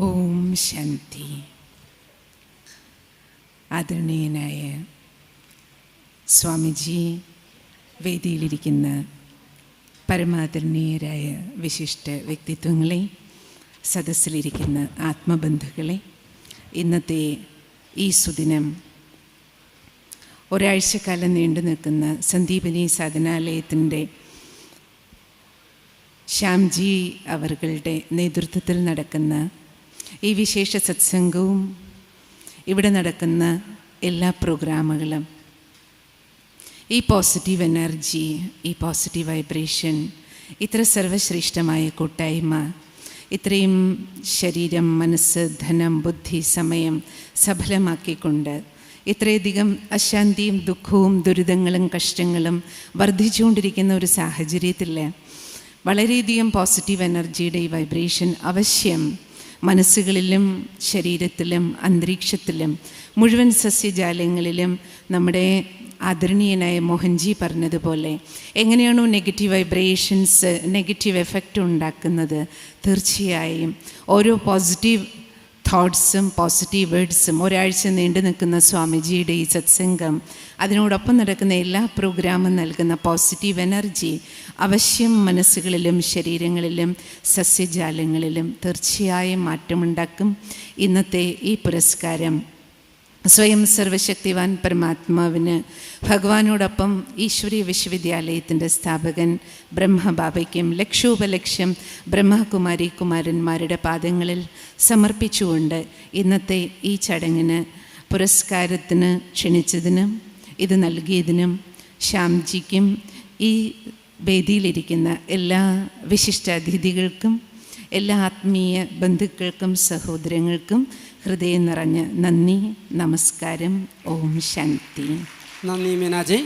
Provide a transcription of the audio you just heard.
ഓം ശാന്തി. ആദരണീയനായ സ്വാമിജി വേദിയിലിരിക്കുന്ന പരമാദരണീയരായ വിശിഷ്ട വ്യക്തിത്വങ്ങളെ സദസ്സിലിരിക്കുന്ന ആത്മബന്ധുക്കളെ ഇന്നത്തെ ഈ സുദിനം ഒരാഴ്ചക്കാലം നീണ്ടു നിൽക്കുന്ന സന്ദീപനി സാധനാലയത്തിന്റെ ശ്യാംജി അവരുടെ നേതൃത്വത്തിൽ നടക്കുന്ന ഈ വിശേഷ സത്സംഗവും ഇവിടെ നടക്കുന്ന എല്ലാ പ്രോഗ്രാമുകളും. ഈ പോസിറ്റീവ് എനർജി ഈ പോസിറ്റീവ് വൈബ്രേഷൻ ഇത്ര സർവശ്രേഷ്ഠമായ കൂട്ടായ്മ ഇത്രയും ശരീരം മനസ്സ് ധനം ബുദ്ധി സമയം സഫലമാക്കിക്കൊണ്ട് ഇത്രയധികം അശാന്തിയും ദുഃഖവും ദുരിതങ്ങളും കഷ്ടങ്ങളും വർദ്ധിച്ചുകൊണ്ടിരിക്കുന്ന ഒരു സാഹചര്യത്തിൽ വളരെയധികം പോസിറ്റീവ് എനർജിയുടെ ഈ വൈബ്രേഷൻ അവശ്യം മനസ്സുകളിലും ശരീരത്തിലും അന്തരീക്ഷത്തിലും മുഴുവൻ സസ്യജാലങ്ങളിലും നമ്മുടെ ആദരണീയനായ മോഹൻജി പറഞ്ഞതുപോലെ എങ്ങനെയാണോ നെഗറ്റീവ് വൈബ്രേഷൻസ് നെഗറ്റീവ് എഫക്റ്റ് ഉണ്ടാക്കുന്നത് തീർച്ചയായും ഓരോ പോസിറ്റീവ് തോട്ട്സും പോസിറ്റീവ് വേഡ്സും ഒരാഴ്ച നീണ്ടു നിൽക്കുന്ന സ്വാമിജിയുടെ ഈ സത്സംഗം അതിനോടൊപ്പം നടക്കുന്ന എല്ലാ പ്രോഗ്രാമും നൽകുന്ന പോസിറ്റീവ് എനർജി അവശ്യം മനസ്സുകളിലും ശരീരങ്ങളിലും സസ്യജാലങ്ങളിലും തീർച്ചയായും മാറ്റമുണ്ടാക്കും. ഇന്നത്തെ ഈ പുരസ്കാരം സ്വയം സർവശക്തിവാൻ പരമാത്മാവിന് ഭഗവാനോടൊപ്പം ഈശ്വരീയ വിശ്വവിദ്യാലയത്തിന്റെ സ്ഥാപകൻ ബ്രഹ്മബാബയ്ക്കും ലക്ഷ്യോപലക്ഷ്യം ബ്രഹ്മകുമാരി കുമാരന്മാരുടെ പാദങ്ങളിൽ സമർപ്പിച്ചുകൊണ്ട് ഇന്നത്തെ ഈ ചടങ്ങിന് പുരസ്കാരത്തിന് ക്ഷണിച്ചതിനും ഇത് നൽകിയതിനും ശ്യാംജിക്കും ഈ വേദിയിലിരിക്കുന്ന എല്ലാ വിശിഷ്ടാതിഥികൾക്കും എല്ലാ ആത്മീയ ബന്ധുക്കൾക്കും സഹോദരങ്ങൾക്കും ഹൃദയം നിറഞ്ഞ നന്ദി നമസ്കാരം. ഓം ശാന്തി. നന്ദി മീനാജി.